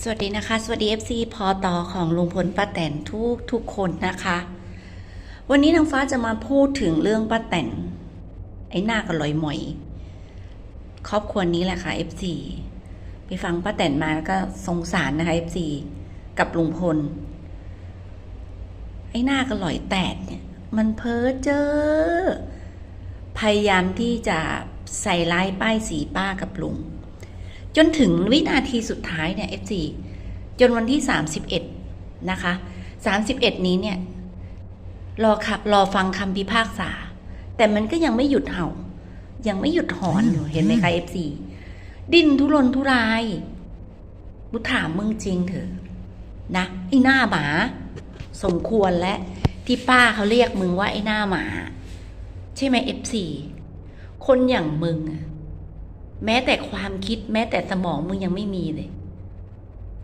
สวัสดีนะคะ สวัสดี FC พอต่อของลุงพลป้าแตนทุกทุกคนนะคะ วันนี้นางฟ้าจะมาพูดถึงเรื่องป้าแตนไอ้หน้ากระลอยหมอย ครอบครัวนี้แหละค่ะ FC ไปฟังป้าแตนมาแล้วก็สงสารนะคะ FC กับลุงพล ไอ้หน้ากระลอยแตกเนี่ย มันเพ้อเจ้อพยายามที่จะใส่ร้ายป้ายสีป้ากับลุง จนถึงวินาทีสุดท้ายเนี่ย F4 จนวันที่ 31 นะคะ 31 นี้เนี่ย รอขับรอฟังคำพิพากษา แต่มันก็ยังไม่หยุดเห่า ยังไม่หยุดหอนอยู่เห็นไหมคะ F4 ดิ้นทุรนทุรายกูถามมึงจริงเถอะนะไอ้หน้าหมา สมควรและที่ป้าเขาเรียกมึงว่าไอ้หน้าหมา ใช่ไหม F4 คนอย่างมึงอะ แม้แต่ความคิดแม้แต่สมองมึงยังไม่มีเลย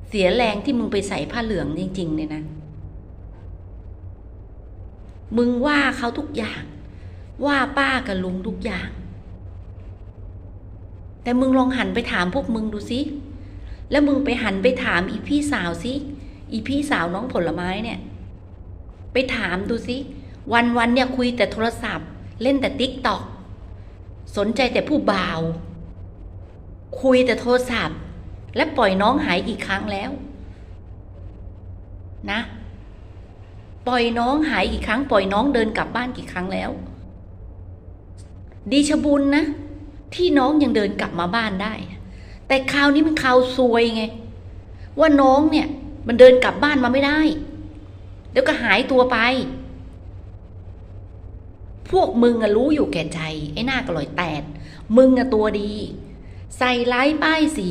เสียแรงที่มึงไปใส่ผ้าเหลืองจริง ๆเลยนะ มึงว่าเขาทุกอย่าง ว่าป้ากับลุงทุกอย่าง แต่มึงลองหันไปถามพวกมึงดูสิแล้วมึงไปหันไปถามอีพี่สาวสิอีพี่สาวน้องผลไม้เนี่ย ไปถามดูสิวันวันเนี่ยคุยแต่โทรศัพท์ เล่นแต่ติ๊กต็อกสนใจแต่ผู้บ่าว คุยแต่โทรศัพท์ และปล่อยน้องหายกี่ครั้งแล้ว นะ ปล่อยน้องหายกี่ครั้ง ปล่อยน้องเดินกลับบ้านกี่ครั้งแล้ว ดีชบุญนะ ที่น้องยังเดินกลับมาบ้านได้ แต่คราวนี้มันคราวซวยไง ว่าน้องเนี่ย มันเดินกลับบ้านมาไม่ได้เดี๋ยวก็หายตัวไป พวกมึงอะรู้อยู่แก่ใจ ไอ้หน้ากระลอยแตด มึงอะตัวดี ใส่ร้ายป้ายสี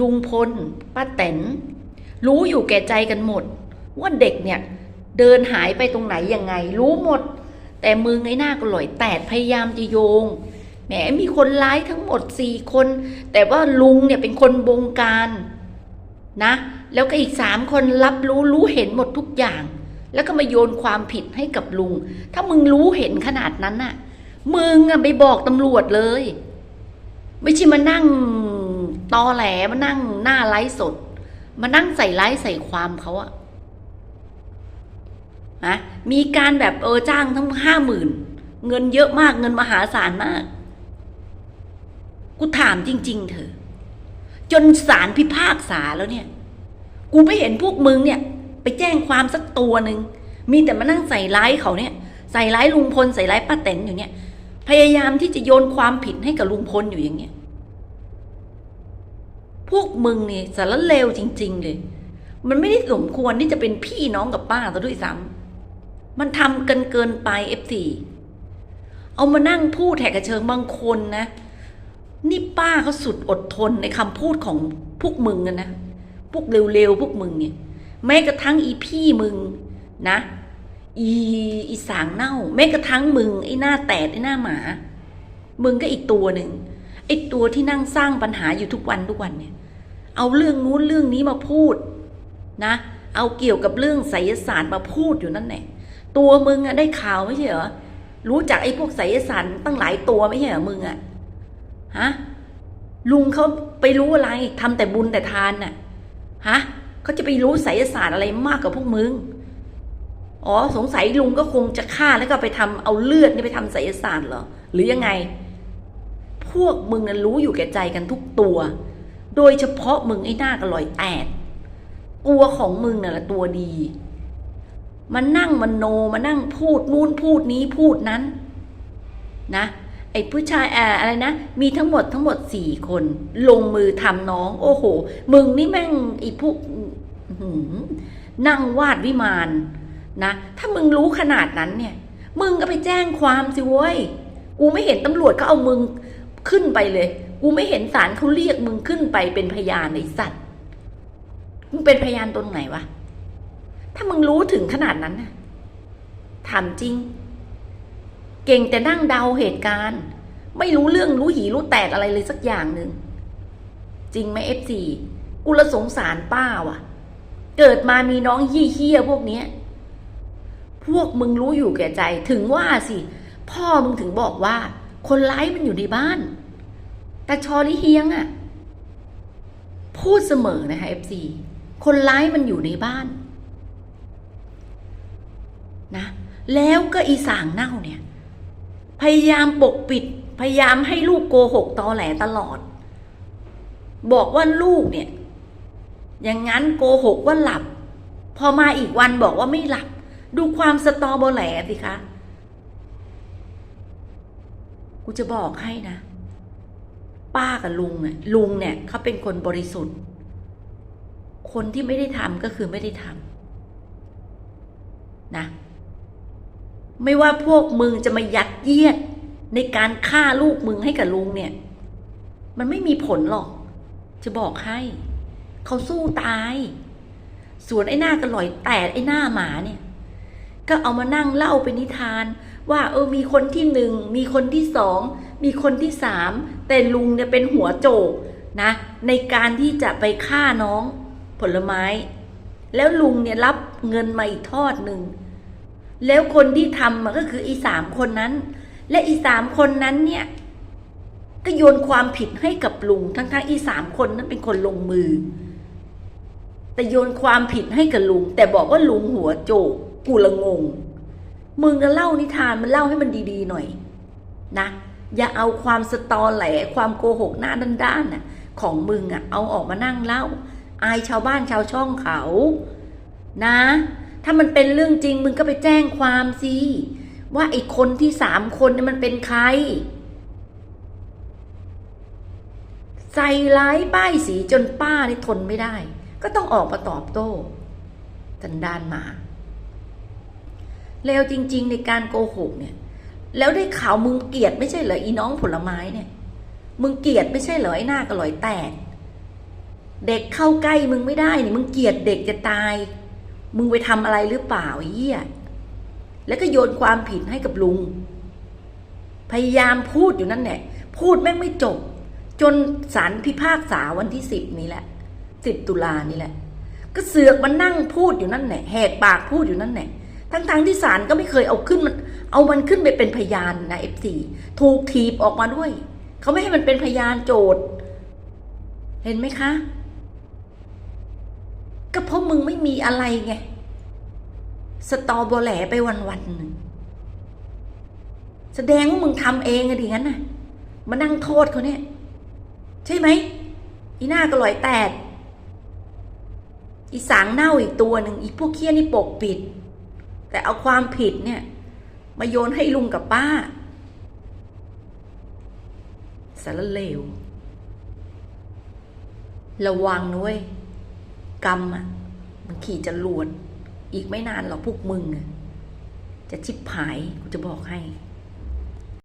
ลุงพลป้าแตนรู้อยู่แก่ใจกันหมด ว่าเด็กเนี่ย เดินหายไปตรงไหนยังไง รู้หมด แต่มึงไอ้หน้ากระลอยแตดพยายามจะโยงแหมมีคนร้ายทั้งหมดสี่คน แต่ว่าลุงเนี่ยเป็นคนบงการนะ แล้วก็อีกสามคนรับรู้รู้เห็นหมดทุกอย่าง แล้วก็มาโยนความผิดให้กับลุง ถ้ามึงรู้เห็นขนาดนั้นน่ะ มึงอะไปบอกตำรวจเลย ไม่ใช่มานั่งตอแหลมานั่งหน้าไลฟ์สด มานั่งใส่ไลฟ์ใส่ความเขาอะนะมีการแบบเออจ้างทั้งห้าหมื่นเงินเยอะมากเงินมหาศาลมาก กูถามจริง ๆเถอจนศาลพิพากษาแล้วเนี่ย กูไม่เห็นพวกมึงเนี่ย ไปแจ้งความสักตัวหนึ่งมีแต่มานั่งใส่ร้ายเขาเนี่ย ใส่ร้ายลุงพลใส่ร้ายป้าแตนอยู่เนี่ย พยายามที่จะโยนความผิดให้กับลุงพลอยู่อย่างเงี้ย พวกมึงเนี่ยสารเลวจริง ๆ เลย มันไม่ได้สมควรที่จะเป็นพี่น้องกับป้าซะด้วยซ้ำมันทำกันเกินไปเอฟซีเอามานั่งพูดแหกกระเชิงบางคนนะ นี่ป้าเขาสุดอดทนในคำพูดของพวกมึงนะ พวกเร็วๆพวกมึงเนี่ย แม้กระทั่งอีพี่มึงนะ อีอีสางเน่า แม้กระทั่งมึงไอ้หน้าแตดไอ้หน้าหมา มึงก็อีกตัวหนึ่งไอ้ตัวที่นั่งสร้างปัญหาอยู่ทุกวันทุกวันเนี่ย เอาเรื่องนู้นเรื่องนี้มาพูดนะ เอาเกี่ยวกับเรื่องไสยศาสตร์มาพูดอยู่นั่นแหละตัวมึงอะได้ข่าวไม่ใช่เหรอรู้จักไอ้พวกไสยศาสตร์ตั้งหลายตัวไม่ใช่เหรอมึงอะฮะลุงเขาไปรู้อะไรทำแต่บุญแต่ทานน่ะฮะเขาจะไปรู้ไสยศาสตร์อะไรมากกว่าพวกมึง อ๋อสงสัยลุงก็คงจะฆ่าแล้วก็ไปทำเอาเลือดนี่ไปทำไสยศาสตร์เหรอหรือยังไง พวกมึงนั้นรู้อยู่แก่ใจกันทุกตัว โดยเฉพาะมึงไอ้หน้ากระลอยแตดตัวของมึงน่ะแหละตัวดีมานั่งมันโนมานั่งพูดนู่นพูดนี้พูดนั้น นะไอ้ผู้ชายอ่าอะไรนะ มีทั้งหมดทั้งหมดสี่คน ลงมือทำน้อง โอ้โห มึงนี่แม่งไอ้พวกนั่งวาดวิมาน นะ ถ้ามึงรู้ขนาดนั้นเนี่ย มึงก็ไปแจ้งความสิเว้ย กูไม่เห็นตำรวจก็เอามึงขึ้นไปเลย กูไม่เห็นศาลเขาเรียกมึงขึ้นไปเป็นพยานในสัตว์ มึงเป็นพยานตนไหนวะ ถ้ามึงรู้ถึงขนาดนั้นน่ะถามจริง เก่งแต่นั่งเดาเหตุการณ์ ไม่รู้เรื่องรู้หีรู้แตกอะไรเลยสักอย่างหนึ่ง จริงไหมเอฟซีกูละสงสารป้าว่ะ เกิดมามีน้องยี่เฮี้ยพวกเนี้ย พวกมึงรู้อยู่แก่ใจถึงว่าสิ พ่อมึงถึงบอกว่า คนร้ายมันอยู่ในบ้านแต่ชอลิเฮียงอะพูดเสมอนะคะ FC คนร้ายมันอยู่ในบ้านนะแล้วก็อีสางเน่าเนี่ย พยายามปกปิด พยายามให้ลูกโกหกตอแหลตลอด บอกว่าลูกเนี่ย อย่างนั้นโกหกว่าหลับ พอมาอีกวันบอกว่าไม่หลับ ดูความสตอโบแหลสิคะ กูจะบอกให้นะ ป้ากับลุงเนี่ยลุงเนี่ยเขาเป็นคนบริสุทธิ์ คนที่ไม่ได้ทำก็คือไม่ได้ทำนะ ไม่ว่าพวกมึงจะมายัดเยียดในการฆ่าลูกมึงให้กับลุงเนี่ย มันไม่มีผลหรอก จะบอกให้เขาสู้ตาย ส่วนไอ้หน้ากระลอยแตดไอ้หน้าหมาเนี่ย ก็เอามานั่งเล่าเป็นนิทาน ว่าเออมีคนที่หนึ่งมีคนที่สองมีคนที่สามแต่ลุงเนี่ยเป็นหัวโจกนะในการที่จะไปฆ่าน้องผลไม้ แล้วลุงเนี่ยรับเงินมาอีกทอดหนึ่งแล้วคนที่ทำมันก็คืออีสามคนนั้น และอีสามคนนั้นเนี่ยก็โยนความผิดให้กับลุงทั้งๆอีสามคนนั้นเป็นคนลงมือ แต่โยนความผิดให้กับลุง แต่บอกว่าลุงหัวโจก กูละงง มึงก็เล่านิทานมันเล่าให้มันดีๆหน่อย นะ อย่าเอาความสตอแหลความโกหกหน้าด้านๆน่ะของมึงอะเอาออกมานั่งเล่า อายชาวบ้านชาวช่องเขา นะ ถ้ามันเป็นเรื่องจริงมึงก็ไปแจ้งความสิว่าไอ้คนที่สามคนนี่มันเป็นใครใส่ร้ายป้ายสีจนป้านี่ทนไม่ได้ ก็ต้องออกมาตอบโต้สันดานมา แล้วจริง ๆ ในการโกหกเนี่ย แล้วได้ข่าวมึงเกลียดไม่ใช่เหรออีน้องผลไม้เนี่ย มึงเกลียดไม่ใช่เหรอไอ้หน้ากระลอยแตก เด็กเข้าใกล้มึงไม่ได้เนี่ยมึงเกลียดเด็กจะตาย มึงไปทำอะไรหรือเปล่าไอ้เหี้ยแล้วก็โยนความผิดให้กับลุง พยายามพูดอยู่นั่นแหละพูดแม่งไม่จบ จนศาลพิพากษาวันที่สิบนี้แหละสิบตุลานี่แหละ ก็เสือกมานั่งพูดอยู่นั่นแหละแหกปากพูดอยู่นั่นแหละ ทั้งๆที่ศาลก็ไม่เคยเอาขึ้นมันเอามันขึ้นไปเป็นพยานนะเอฟซีถูกถีบออกมาด้วย เขาไม่ให้มันเป็นพยานโจทย์ เห็นไหมคะ ก็เพราะมึงไม่มีอะไรไง สตอโบแหลไปวันวันๆหนึ่งแสดงว่ามึงทำเองอะดิงั้นน่ะ มานั่งโทษเขาเนี่ย ใช่ไหม อีหน้าก็ลอยแตดอีสางเน่าอีกตัวหนึ่งอีพวกเคี้ยนี่ปกปิด แต่เอาความผิดเนี่ย มาโยนให้ลุงกับป้าสารเลว ระวังนุ้ยกรรมอะมันขี่จะลวน อีกไม่นานหรอกพวกมึงอะจะชิบหายกูจะบอกให้